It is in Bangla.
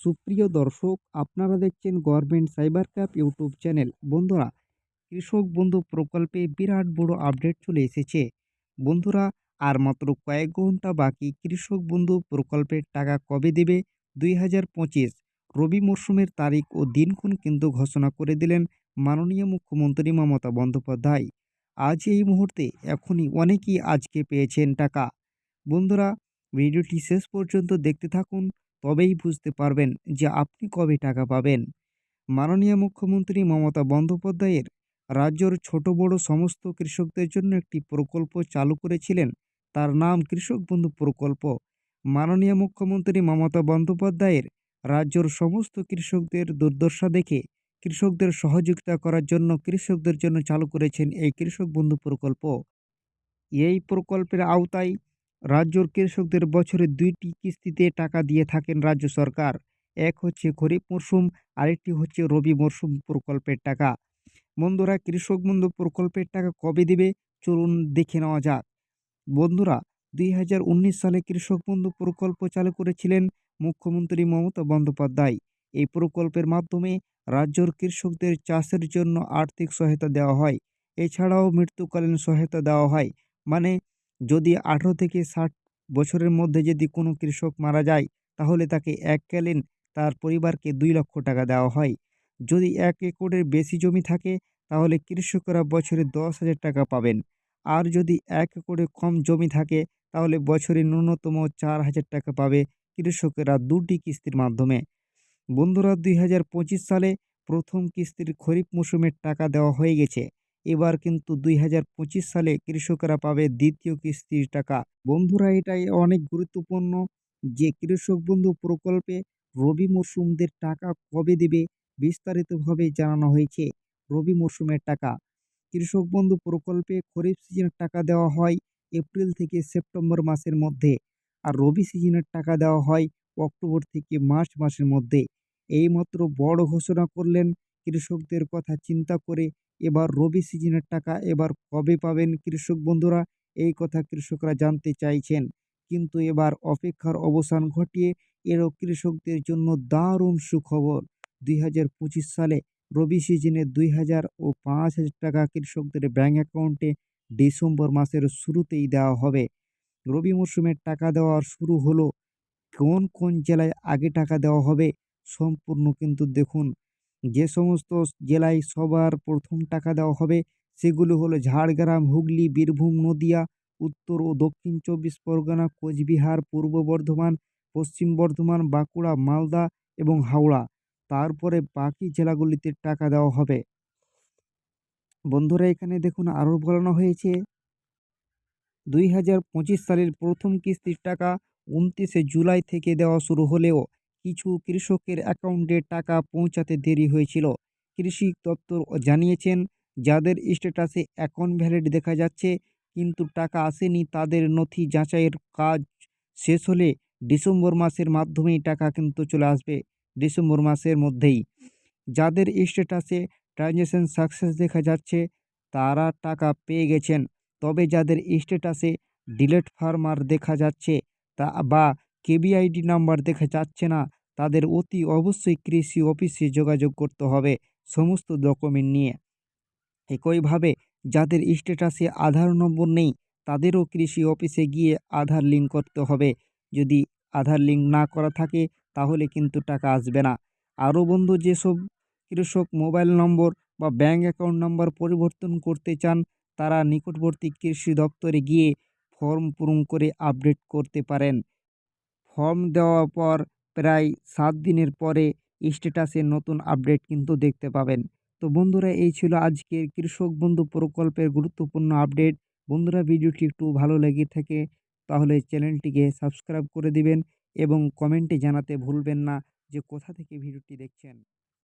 সুপ্রিয় দর্শক, আপনারা দেখছেন government cyber cafe YouTube channel বন্ধুরা, কৃষক বন্ধু প্রকল্পে বিরাট বড় আপডেট চলে এসেছে। বন্ধুরা, আর মাত্র কয়েক ঘণ্টা বাকি কৃষক বন্ধু প্রকল্পের টাকা কবে দেবে? দুই হাজার পঁচিশ। রবি মরশুমের তারিখ ও দিনক্ষণ কিন্তু ঘোষণা করে দিলেন মাননীয় মুখ্যমন্ত্রী মমতা বন্দ্যোপাধ্যায়। আজ এই মুহূর্তে এখনই অনেকেই আজকে পেয়েছেন টাকা। বন্ধুরা, ভিডিওটি শেষ পর্যন্ত দেখতে থাকুন। তবেই বুঝতে পারবেন যে আপনি কবে টাকা পাবেন। মাননীয় মুখ্যমন্ত্রী মমতা বন্দ্যোপাধ্যায়ের রাজ্যর ছোট বড় সমস্ত কৃষকদের জন্য একটি প্রকল্প চালু করেছিলেন। তার নাম কৃষক বন্ধু প্রকল্প। মাননীয় মুখ্যমন্ত্রী মমতা বন্দ্যোপাধ্যায়ের রাজ্যর সমস্ত কৃষকদের দুর্দশা দেখে কৃষকদের সহযোগিতা করার জন্য কৃষকদের জন্য চালু করেছেন এই কৃষক বন্ধু প্রকল্প। এই প্রকল্পের আওতায় রাজ্যর কৃষকদের বছরে দুইটি কিস্তিতে টাকা দিয়ে থাকেন রাজ্য সরকার। এক হচ্ছে খরিফ মরশুম আরেকটি হচ্ছে রবি মরশুম প্রকল্পের টাকা। বন্ধুরা, কৃষক বন্ধু প্রকল্পের টাকা কবে দেবে? চলুন দেখে নেওয়া যাক। বন্ধুরা, দুই হাজার উনিশ সালে কৃষক বন্ধু প্রকল্প চালু করেছিলেন মুখ্যমন্ত্রী মমতা বন্দ্যোপাধ্যায়। এই প্রকল্পের মাধ্যমে রাজ্যর কৃষকদের চাষের জন্য আর্থিক সহায়তা দেওয়া হয়। এছাড়াও মৃত্যুকালীন সহায়তা দেওয়া হয়। মানে যদি আঠেরো থেকে ষাট বছরের মধ্যে যদি কোনো কৃষক মারা যায়, তাহলে তাকে এককালীন তার পরিবারকে দুই লক্ষ টাকা দেওয়া হয়। যদি এক একরের বেশি জমি থাকে, তাহলে কৃষকরা বছরে দশ হাজার টাকা পাবেন। আর যদি এক একরে কম জমি থাকে, তাহলে বছরে ন্যূনতম চার হাজার টাকা পাবে কৃষকেরা দুটি কিস্তির মাধ্যমে। বন্ধুরা, দুই হাজার পঁচিশ সালে প্রথম কিস্তির খরিফ মৌসুমের টাকা দেওয়া হয়ে গেছে। এবার কিন্তু দুই হাজার পঁচিশ সালে কৃষকরা পাবে দ্বিতীয় কিস্তির টাকা। বন্ধুরা, এটাই অনেক গুরুত্বপূর্ণ যে কৃষক বন্ধু প্রকল্পে রবি মরশুমদের টাকা কবে দেবে বিস্তারিতভাবে জানানো হয়েছে রবি মরশুমের টাকা। কৃষক বন্ধু প্রকল্পে খরিফ সিজনের টাকা দেওয়া হয় এপ্রিল থেকে সেপ্টেম্বর মাসের মধ্যে আর রবি সিজনের টাকা দেওয়া হয় অক্টোবর থেকে মার্চ মাসের মধ্যে। এইমাত্র বড় ঘোষণা করলেন কৃষকদের কথা চিন্তা করে এবার রবি সিজনের টাকা এবার কবে পাবেন কৃষক বন্ধুরা? এই কথা কৃষকরা জানতে চাইছেন। কিন্তু এবার অপেক্ষার অবসান ঘটিয়ে এরও কৃষকদের জন্য দারুণ সুখবর। দুই হাজার পঁচিশ সালে রবি সিজনে দুই হাজার ও পাঁচ হাজার টাকা কৃষকদের ব্যাঙ্ক অ্যাকাউন্টে ডিসেম্বর মাসের শুরুতেই দেওয়া হবে। রবি মরশুমের টাকা দেওয়ার শুরু হলো। কোন কোন জেলায় আগে টাকা দেওয়া হবে? সম্পূর্ণ কিন্তু দেখুন। যে সমস্ত জেলায় সবার প্রথম টাকা দেওয়া হবে, সেগুলো হলো ঝাড়গ্রাম, হুগলি, বীরভূম, নদিয়া, উত্তর ও দক্ষিণ চব্বিশ পরগনা, কোচবিহার, পূর্ব বর্ধমান, পশ্চিম বর্ধমান, বাঁকুড়া, মালদা এবং হাওড়া। তারপরে বাকি জেলাগুলিতে টাকা দেওয়া হবে। বন্ধুরা, এখানে দেখুন আরও বলানো হয়েছে। দুই হাজার পঁচিশ সালের প্রথম কিস্তির টাকা উনত্রিশে জুলাই থেকে দেওয়া শুরু হলেও কিছু কৃষকের অ্যাকাউন্টে টাকা পৌঁছাতে দেরি হয়েছিল। কৃষি দপ্তর জানিয়েছেন, যাদের স্ট্যাটাসে অ্যাকাউন্ট ভ্যালিড দেখা যাচ্ছে, কিন্তু টাকা আসেনি, তাদের নথি যাচাইয়ের কাজ শেষ হলে ডিসেম্বর মাসের মাধ্যমেই টাকা কিন্তু চলে আসবে ডিসেম্বর মাসের মধ্যেই। যাদের স্ট্যাটাসে ট্রানজ্যাকশান সাকসেস দেখা যাচ্ছে, তারা টাকা পেয়ে গেছেন, তবে যাদের স্ট্যাটাসে ডিলেট ফার্মার দেখা যাচ্ছে, তা বা কেবিআইডি নাম্বার দেখা যাচ্ছে না। তাদের অতি অবশ্যই কৃষি অফিসে যোগাযোগ করতে হবে সমস্ত ডকুমেন্ট নিয়ে। একইভাবে যাদের স্ট্যাটাসে আধার নম্বর নেই, তাদেরও কৃষি অফিসে গিয়ে আধার লিঙ্ক করতে হবে। যদি আধার লিঙ্ক না করা থাকে, তাহলে কিন্তু টাকা আসবে না। আরও বন্ধু, যেসব কৃষক মোবাইল নম্বর বা ব্যাঙ্ক অ্যাকাউন্ট নম্বর পরিবর্তন করতে চান, তারা নিকটবর্তী কৃষি দপ্তরে গিয়ে ফর্ম পূরণ করে আপডেট করতে পারেন। ফর্ম দেওয়ার পর প্রায় সাত দিনের পরে স্ট্যাটাসে নতুন আপডেট কিন্তু দেখতে পাবেন। তো বন্ধুরা, এই ছিল আজকের কৃষক বন্ধু প্রকল্পের গুরুত্বপূর্ণ আপডেট বন্ধুরা, ভিডিওটি একটু ভালো লেগে থাকে তাহলে চ্যানেলটিকে সাবস্ক্রাইব করে দিবেন এবং কমেন্টে জানাতে ভুলবেন না যে কোথা থেকে ভিডিওটি দেখছেন।